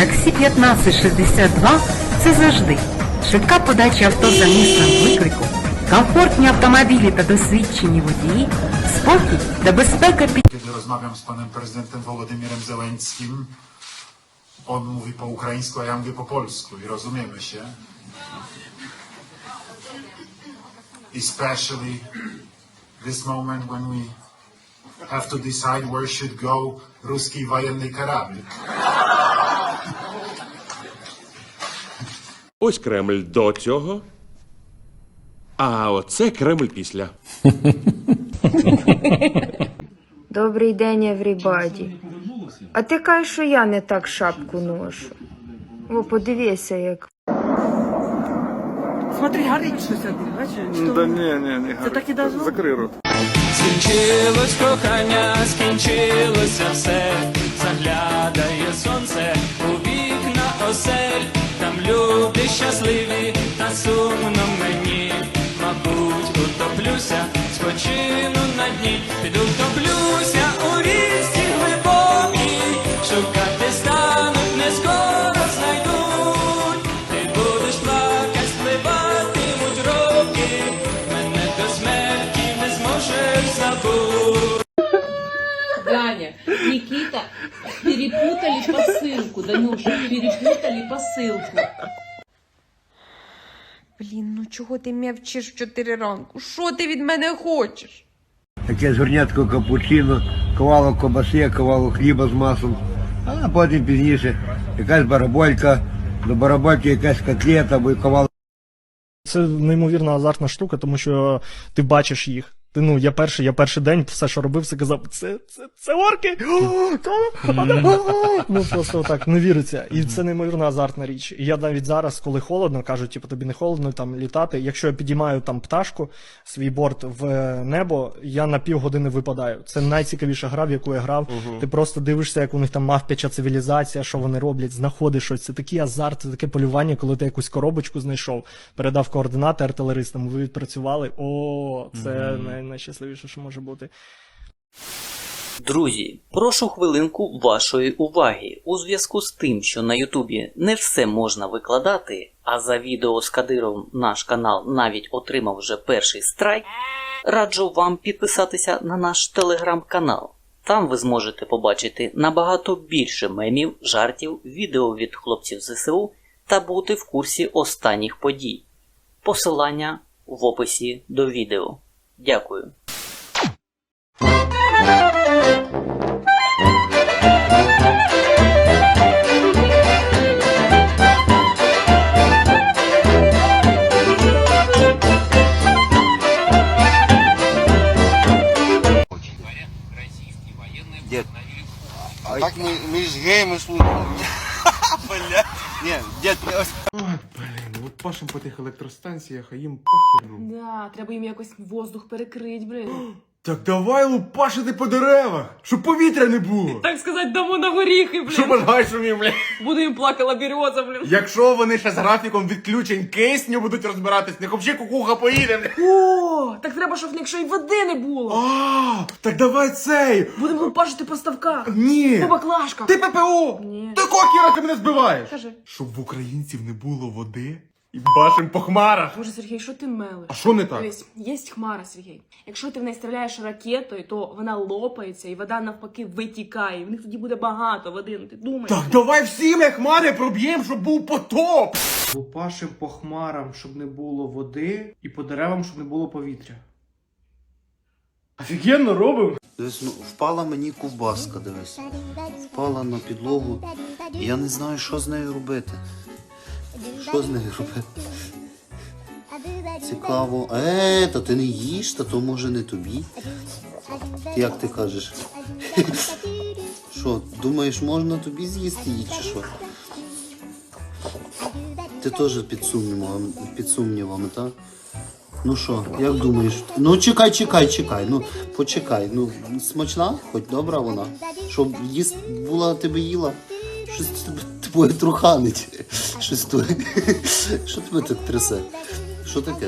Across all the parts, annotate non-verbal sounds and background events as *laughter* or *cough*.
Таксі 1562 це завжди. Швидка подача авто за місцем виклику, комфортні автомобілі та досвідчені водії, спокій та безпека під Kiedy rozmawiam z panem prezydentem Wołodymierem Zełęckim, on mówi po ukraińsku, a ja mówię po polsku i rozumiemy się. Especially this moment when we have to decide where should go ruski wojenny kорабль. Ось Кремль до цього. А оце Кремль після. *laughs* Добрий день, everybody. А ти кажеш, що я не так шапку ношу. О, подивися, як. Смотри, горить щось один, бачиш? Да ні, ні, не Це так і должно? Закрий рот. Скінчилось кохання, скінчилося все, заглядає сонце щасливі, та сумно мені, мабуть, утоплюся, спочину на дні, піду втоплюся у річці глибокій, шукати стануть, не скоро знайдуть, ти будеш плакать, спливатимуть роки, мене до смерті не зможеш забути. Даня, Никита, перепутали посылку, Данюша, перепутали посылку. Блін, ну чого ти м'явчиш в чотири ранку? Що ти від мене хочеш? Таке зернятко капучино, ковало кобаси, ковало хліба з маслом, а потім пізніше якась бараболька, до барабольки якась котлета або ковало Це неймовірно азартна штука, тому що ти бачиш їх. Ти, ну, я перший, я перший день все, що робив, все казав, це, це, це орки! Ну просто так не віриться. І це неймовірно азартна річ. І я навіть зараз, коли холодно, кажуть, типу, тобі не холодно там літати. Якщо я підіймаю там пташку, свій борт в небо, я на півгодини випадаю. Це найцікавіша гра, в яку я грав. Ти просто дивишся, як у них там мавпяча цивілізація, що вони роблять, знаходиш щось. Це такий азарт, це таке полювання, коли ти якусь коробочку знайшов, передав координати артилеристам, ви відпрацювали. О, це най- найщасливіше, що може бути. Друзі, прошу хвилинку вашої уваги. У зв'язку з тим, що на Ютубі не все можна викладати, а за відео з Кадиром наш канал навіть отримав вже перший страйк, раджу вам підписатися на наш телеграм-канал. Там ви зможете побачити набагато більше мемів, жартів, відео від хлопців ЗСУ та бути в курсі останніх подій. Посилання в описі до відео. Дякую. Так ми, ми ж гейми слухаємо. *laughs* Бля. Ні, дід, Блін, от пашем по тих електростанціях, а їм похеру. Да, треба їм якось воздух перекрить, блін. *gasps* Так давай лупашити по деревах, щоб повітря не було. Так сказати, дамо на горіхи, блін. Щоб аж гай шумів, бля. Буду їм плакала береза, блін. Якщо вони ще з графіком відключень кисню будуть розбиратись, не взагалі кукуха поїде, бля. О, так треба, щоб в них ще й води не було. А, так давай цей. Будемо лупашити по ставках. Ні. По баклажках. Ти ППО! Ні. Та якого хіра ти мене збиваєш? Кажи. Щоб в українців не було води і башим по хмарах. Боже, Сергій, що ти мелиш? А що не так? Дивись, є хмара, Сергій. Якщо ти в неї стріляєш ракетою, то вона лопається і вода навпаки витікає. В них тоді буде багато води. Ну ти думаєш? Так давай всі ми хмари проб'ємо, щоб був потоп. Лупашим по хмарам, щоб не було води, і по деревам, щоб не було повітря. Офігенно робимо. Дивись, ну, впала мені ковбаска, дивись. Впала на підлогу. Я не знаю, що з нею робити. Що з нею робити? Цікаво. Е, та ти не їш, та то може не тобі. Як ти кажеш? Що, думаєш, можна тобі з'їсти її чи що? Ти теж під сумнівами, під сумнівами, так? Ну що, як думаєш? Ну чекай, чекай, чекай. Ну почекай. Ну смачна, хоч добра вона. Щоб їсти була тебе їла. Щось тебе твоє труханить. Щось твоє. Що тебе так трясе? Що таке?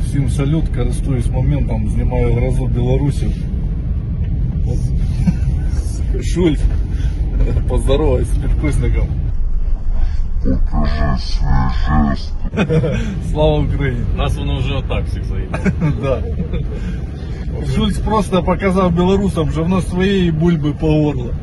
Всім салют, користуюсь моментом, знімаю грозу білорусів. Шульц, поздоровайся з підписником. Слава Україні! Нас воно вже отак всіх заїбало. Да. Шульц просто показав білорусам, що в нас своєї бульби по горло.